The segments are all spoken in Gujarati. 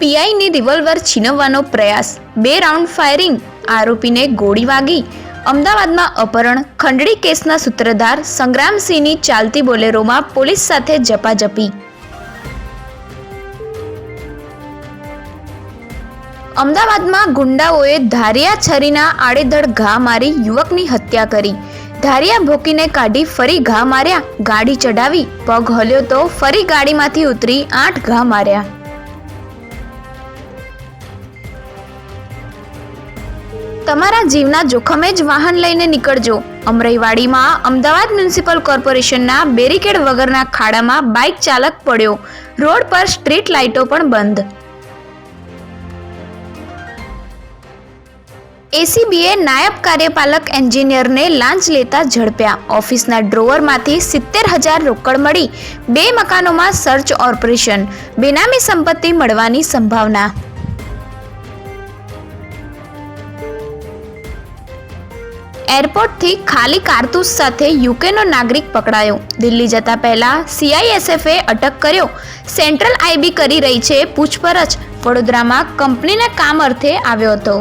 પીઆઈની રિવોલ્વર છીનવવાનો પ્રયાસ. બે રાઉન્ડ ફાયરિંગ, આરોપીને ગોળી વાગી. અમદાવાદમાં અપહરણ, ખંડણી કેસના સૂત્રધાર સંગ્રામસિંહની ચાલતી બોલેરોમાં પોલીસ સાથે ઝપાઝપી. અમદાવાદમાં ગુંડાઓએ ધારિયા છરીના આડેધડ ઘા મારી યુવકની હત્યા કરી. ધારિયા ભોકીને કાઢી ફરી ઘા માર્યા. ગાડી ચડાવી પગ હલ્યો તો ફરી ગાડીમાંથી ઉતરી આઠ ઘા માર્યા. તમારા જીવના જોખમે જ વાહન લઈને નીકળજો. અમરાઈવાડીમાં અમદાવાદ મ્યુનિસિપલ કોર્પોરેશનના બેરિકેડ વગરના ખાડામાં બાઇક ચાલક પડ્યો. રોડ પર સ્ટ્રીટ લાઇટો પણ બંધ. એસીબીએ નાયબ કાર્યપાલક એન્જિનિયરને લાંચ લેતા ઝડપ્યા. ઓફિસના ડ્રોવરમાંથી સિત્તેર હજાર રોકડ મળી. બે મકાનોમાં સર્ચ ઓપરેશન. બેનામી સંપત્તિ મળવાની સંભાવના. એરપોર્ટથી ખાલી કારતૂસ સાથે યુકેનો નાગરિક પકડાયો. દિલ્હી જતા પહેલા સીઆઈએસએફે અટક કર્યો. સેન્ટ્રલ આઈબી કરી રહી છે પૂછપરછ. વડોદરામાં કંપનીના કામ અર્થે આવ્યો હતો.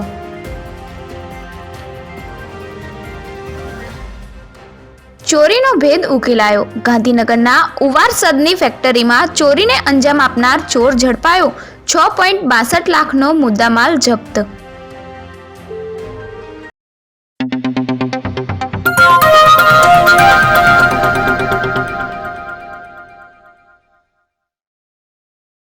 ચોરીનો ભેદ ઉકેલાયો. ગાંધીનગરના ઉવારસદની ફેક્ટરીમાં ચોરીને અંજામ આપનાર ચોર ઝડપાયો. છ પોઈન્ટ બાસઠ લાખનો મુદ્દામાલ જપ્ત